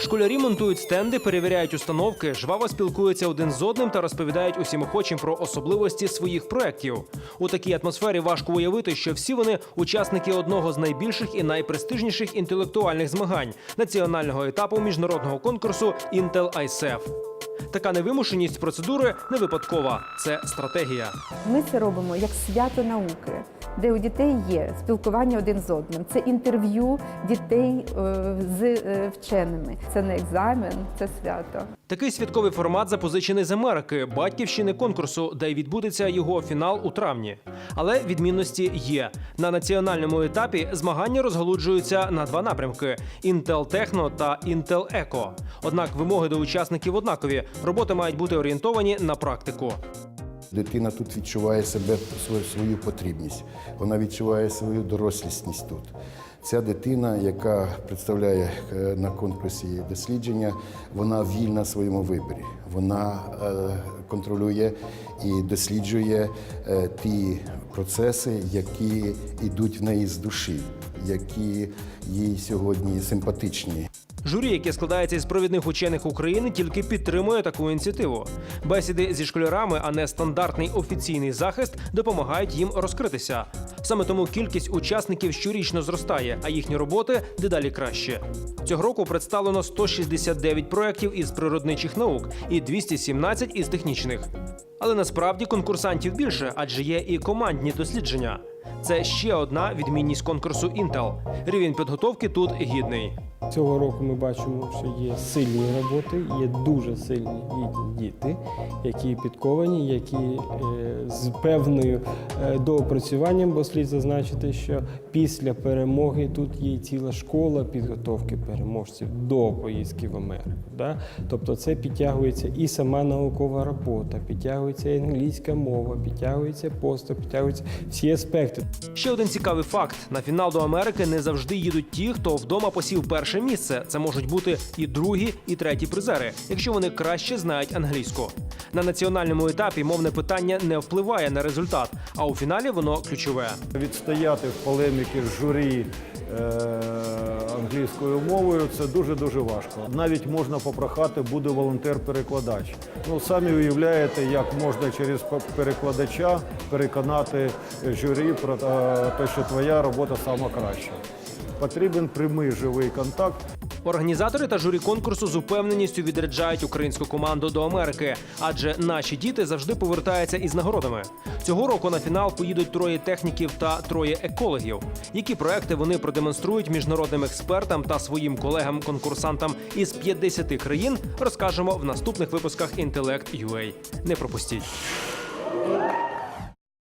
Школярі монтують стенди, перевіряють установки, жваво спілкуються один з одним та розповідають усім охочим про особливості своїх проєктів. У такій атмосфері важко уявити, що всі вони учасники одного з найбільших і найпрестижніших інтелектуальних змагань національного етапу міжнародного конкурсу Intel ICEF. Така невимушеність процедури не випадкова, це стратегія. Ми це робимо як свято науки, де у дітей є спілкування один з одним. Це інтерв'ю дітей е, з е, вченими. Це не екзамен, це свято. Такий святковий формат запозичений з Америки, батьківщини конкурсу, де й відбудеться його фінал у травні. Але відмінності є на національному етапі. Змагання розгалуджуються на два напрямки: Intel Techno та Intel Eco. Однак вимоги до учасників однакові. Роботи мають бути орієнтовані на практику. Дитина тут відчуває себе свою, свою потрібність, вона відчуває свою дорослісність тут. Ця дитина, яка представляє е, на конкурсі дослідження, вона вільна в своєму виборі. Вона е, контролює і досліджує е, ті процеси, які йдуть в неї з душі, які їй сьогодні симпатичні. Журі, яке складається із провідних учених України, тільки підтримує таку ініціативу. Бесіди зі школярами, а не стандартний офіційний захист, допомагають їм розкритися. Саме тому кількість учасників щорічно зростає, а їхні роботи дедалі краще. Цього року представлено 169 проєктів із природничих наук і 217 із технічних. Але насправді конкурсантів більше, адже є і командні дослідження. Це ще одна відмінність конкурсу Intel. Рівень підготовки тут гідний. Цього року ми бачимо, що є сильні роботи, є дуже сильні діти, які підковані, які е, з певною е, доопрацюванням, бо слід зазначити, що після перемоги тут є ціла школа підготовки переможців до поїздки в Америку. Да? Тобто це підтягується і сама наукова робота, підтягується англійська мова, підтягується поступ, підтягуються всі аспекти. Ще один цікавий факт: на фінал до Америки не завжди їдуть ті, хто вдома посів перше місце. Це можуть бути і другі, і треті призери, якщо вони краще знають англійську. На національному етапі мовне питання не впливає на результат, а у фіналі воно ключове. Відстояти в полеміки з журі е, англійською мовою це дуже дуже важко. Навіть можна попрохати, буде волонтер-перекладач. Ну самі уявляєте, як можна через перекладача переконати журі про е, те, що твоя робота сама краща. Потрібен прямий живий контакт. Організатори та журі конкурсу з упевненістю відряджають українську команду до Америки, адже наші діти завжди повертаються із нагородами. Цього року на фінал поїдуть троє техніків та троє екологів. Які проекти вони продемонструють міжнародним експертам та своїм колегам-конкурсантам із 50 країн, розкажемо в наступних випусках Інтелект.UA. Не пропустіть.